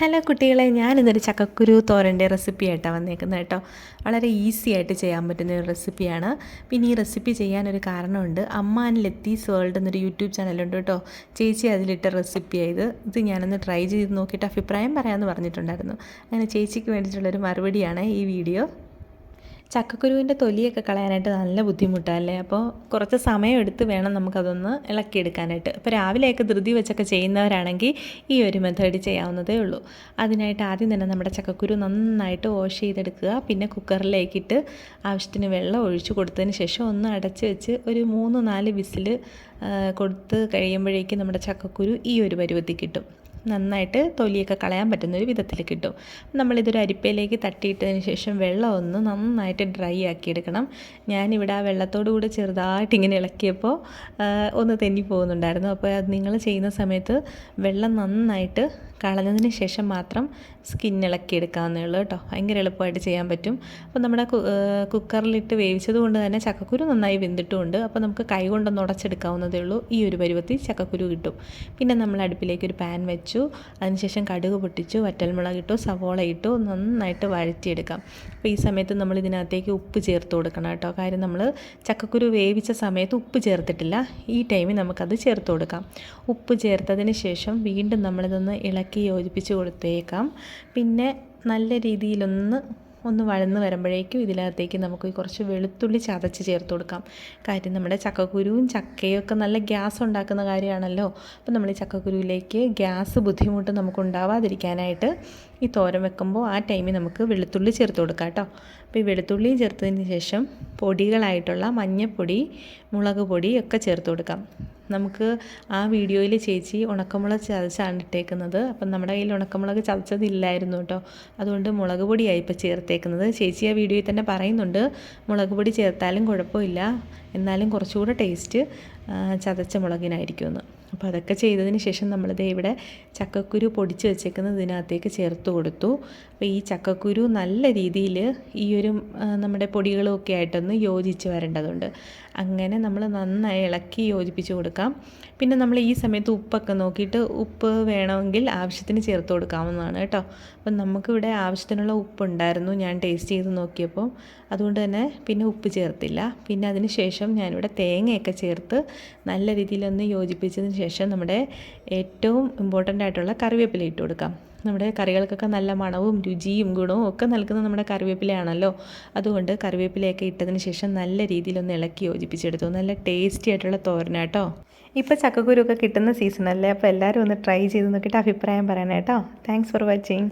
Hello കുട്ടികളെ ഞാനിന്നൊരു ചക്കക്കുരു തോരന്റെ recipe ആയിട്ടാണ് വന്നേക്കുന്നത് കേട്ടോ. വളരെ ഈസി ആയിട്ട് ചെയ്യാൻ പറ്റുന്ന ഒരു റെസിപ്പിയാണ്. പിന്നെ ഈ റെസിപ്പി ചെയ്യാനൊരു കാരണമുണ്ട്. അമ്മാൻ ലത്തീസ് വേൾഡ് എന്നൊരു യൂട്യൂബ് ചാനലുണ്ട് കേട്ടോ. ചേച്ചി അതിലിട്ട റെസിപ്പിയായത് ഇത്. ഞാനൊന്ന് ട്രൈ ചെയ്ത് നോക്കിയിട്ട് അഭിപ്രായം പറയാമെന്ന് പറഞ്ഞിട്ടുണ്ടായിരുന്നു. അങ്ങനെ ചേച്ചിക്ക് വേണ്ടിയിട്ടുള്ളൊരു മറുപടിയാണ് ഈ വീഡിയോ. ചക്കക്കുരുവിന്റെ തൊലിയൊക്കെ കളയാനായിട്ട് നല്ല ബുദ്ധിമുട്ടല്ലേ? അപ്പോൾ കുറച്ച് സമയം എടുത്ത് വേണം നമുക്കതൊന്ന് ഇളക്കിയെടുക്കാനായിട്ട്. അപ്പോൾ രാവിലെയൊക്കെ ധൃതി വെച്ചൊക്കെ ചെയ്യുന്നവരാണെങ്കിൽ ഈ ഒരു മെത്തേഡ് ചെയ്യാവുന്നതേ ഉള്ളൂ. അതിനായിട്ട് ആദ്യം തന്നെ നമ്മുടെ ചക്കക്കുരു നന്നായിട്ട് വാഷ് ചെയ്തെടുക്കുക. പിന്നെ കുക്കറിലേക്കിട്ട് ആവശ്യത്തിന് വെള്ളം ഒഴിച്ചു കൊടുത്തതിന് ശേഷം ഒന്ന് അടച്ച് വെച്ച് ഒരു മൂന്ന് നാല് വിസിൽ കൊടുത്ത് കഴിയുമ്പോഴേക്കും നമ്മുടെ ചക്കക്കുരു ഈ ഒരു പരുവത്തിൽ കിട്ടും. നന്നായിട്ട് തൊലിയൊക്കെ കളയാൻ പറ്റുന്ന ഒരു വിധത്തിൽ കിട്ടും. നമ്മളിതൊരു അരിപ്പയിലേക്ക് തട്ടിയിട്ടതിന് ശേഷം വെള്ളം ഒന്ന് നന്നായിട്ട് ഡ്രൈ ആക്കിയെടുക്കണം ഞാനിവിടെ ആ വെള്ളത്തോടു കൂടെ ചെറുതായിട്ട് ഇങ്ങനെ ഇളക്കിയപ്പോൾ ഒന്ന് തെന്നി പോകുന്നുണ്ടായിരുന്നു. അപ്പോൾ അത് നിങ്ങൾ ചെയ്യുന്ന സമയത്ത് വെള്ളം നന്നായിട്ട് കളഞ്ഞതിന് ശേഷം മാത്രം സ്കിൻ ഇളക്കിയെടുക്കാവുന്നേ ഉള്ളൂ കേട്ടോ. ഭയങ്കര എളുപ്പമായിട്ട് ചെയ്യാൻ പറ്റും. അപ്പോൾ നമ്മുടെ കുക്കറിലിട്ട് വേവിച്ചത് കൊണ്ട് തന്നെ ചക്കക്കുരു നന്നായി വെന്തിട്ടുമുണ്ട്. അപ്പോൾ നമുക്ക് കൈ കൊണ്ടൊന്ന് ഉടച്ചെടുക്കാവുന്നതേ ഉള്ളൂ. ഈ ഒരു പരുവത്തിൽ ചക്കക്കുരു കിട്ടും. പിന്നെ നമ്മൾ അടുപ്പിലേക്ക് ഒരു പാൻ വെച്ചു. അതിനുശേഷം കടുക് പൊട്ടിച്ചു വറ്റൽമുളക് ഇട്ടു സവോള ഇട്ടു. നന്നായിട്ട് വഴറ്റിയെടുക്കാം. അപ്പോൾ ഈ സമയത്ത് നമ്മൾ ഇതിനകത്തേക്ക് ഉപ്പ് ചേർത്ത് കൊടുക്കണം കേട്ടോ. കാര്യം നമ്മൾ ചക്കക്കുരു വേവിച്ച സമയത്ത് ഉപ്പ് ചേർത്തിട്ടില്ല. ഈ ടൈമിൽ നമുക്കത് ചേർത്ത് കൊടുക്കാം. ഉപ്പ് ചേർത്തതിന് ശേഷം വീണ്ടും നമ്മളിതൊന്ന് ഇളക്കി യോജിപ്പിച്ച് കൊടുത്തേക്കാം. പിന്നെ നല്ല രീതിയിലൊന്ന് ഒന്ന് വഴന്ന് വരുമ്പോഴേക്കും ഇതിനകത്തേക്ക് നമുക്ക് കുറച്ച് വെളുത്തുള്ളി ചതച്ച് ചേർത്ത് കൊടുക്കാം. കാര്യം നമ്മുടെ ചക്കക്കുരുവും ചക്കയും ഒക്കെ നല്ല ഗ്യാസ് ഉണ്ടാക്കുന്ന കാര്യമാണല്ലോ. അപ്പോൾ നമ്മൾ ഈ ചക്കക്കുരുവിലേക്ക് ഗ്യാസ് ബുദ്ധിമുട്ട് നമുക്ക് ഉണ്ടാവാതിരിക്കാനായിട്ട് ഈ തോരൻ വെക്കുമ്പോൾ ആ ടൈമിൽ നമുക്ക് വെളുത്തുള്ളി ചേർത്ത് കൊടുക്കാം കേട്ടോ. അപ്പോൾ ഈ വെളുത്തുള്ളി ചേർത്തതിന് ശേഷം പൊടികളായിട്ടുള്ള മഞ്ഞൾപ്പൊടി മുളക് പൊടി ഒക്കെ ചേർത്ത് കൊടുക്കാം. നമുക്ക് ആ വീഡിയോയിൽ ചേച്ചി ഉണക്കമുളക് ചതച്ചാണ് ഇട്ടേക്കുന്നത് അപ്പം നമ്മുടെ കയ്യിൽ ഉണക്കമുളക് ചതച്ചതില്ലായിരുന്നു കേട്ടോ. അതുകൊണ്ട് മുളക് പൊടിയായി ഇപ്പോൾ ചേർത്തേക്കുന്നത്. ചേച്ചി ആ വീഡിയോയിൽ തന്നെ പറയുന്നുണ്ട് മുളക് പൊടി ചേർത്താലും കുഴപ്പമില്ല. എന്നാലും കുറച്ചുകൂടെ ടേസ്റ്റ് ചതച്ച മുളകിനായിരിക്കുമെന്ന്. അപ്പോൾ അതൊക്കെ ചെയ്തതിന് ശേഷം നമ്മളിത് ഇവിടെ ചക്കക്കുരു പൊടിച്ച് വെച്ചേക്കുന്നത് ഇതിനകത്തേക്ക് ചേർത്ത് കൊടുത്തു. അപ്പോൾ ഈ ചക്കക്കുരു നല്ല രീതിയിൽ ഈ ഒരു നമ്മുടെ പൊടികളൊക്കെ ആയിട്ടൊന്ന് യോജിച്ച് വരേണ്ടതുണ്ട്. അങ്ങനെ നമ്മൾ നന്നായി ഇളക്കി യോജിപ്പിച്ച് കൊടുക്കാം. പിന്നെ നമ്മൾ ഈ സമയത്ത് ഉപ്പൊക്കെ നോക്കിയിട്ട് ഉപ്പ് വേണമെങ്കിൽ ആവശ്യത്തിന് ചേർത്ത് കൊടുക്കാവുന്നതാണ് കേട്ടോ. അപ്പം നമുക്കിവിടെ ആവശ്യത്തിനുള്ള ഉപ്പുണ്ടായിരുന്നു ഞാൻ ടേസ്റ്റ് ചെയ്ത് നോക്കിയപ്പോൾ. അതുകൊണ്ട് തന്നെ പിന്നെ ഉപ്പ് ചേർത്തില്ല. പിന്നെ അതിന് ശേഷം ഞാനിവിടെ തേങ്ങയൊക്കെ ചേർത്ത് നല്ല രീതിയിലൊന്ന് യോജിപ്പിച്ചതിന് ശേഷം നമ്മുടെ ഏറ്റവും ഇമ്പോർട്ടന്റ് ആയിട്ടുള്ള കറിവേപ്പില ഇട്ട് കൊടുക്കാം. നമ്മുടെ കറികൾക്കൊക്കെ നല്ല മണവും രുചിയും ഗുണവും ഒക്കെ നൽകുന്ന നമ്മുടെ കറിവേപ്പിലയാണല്ലോ. അതുകൊണ്ട് കറിവേപ്പിലയൊക്കെ ഇട്ടതിന് ശേഷം നല്ല രീതിയിലൊന്ന് ഇളക്കി യോജിപ്പിച്ചെടുത്തു. നല്ല ടേസ്റ്റി ആയിട്ടുള്ള തോരനാട്ടോ ഇപ്പോൾ ചക്കക്കുരു ഒക്കെ കിട്ടുന്ന സീസണല്ലേ അപ്പോൾ എല്ലാവരും ഒന്ന് ട്രൈ ചെയ്ത് നോക്കിയിട്ട് അഭിപ്രായം പറയണേ താങ്ക്സ് ഫോർ വാച്ചിങ്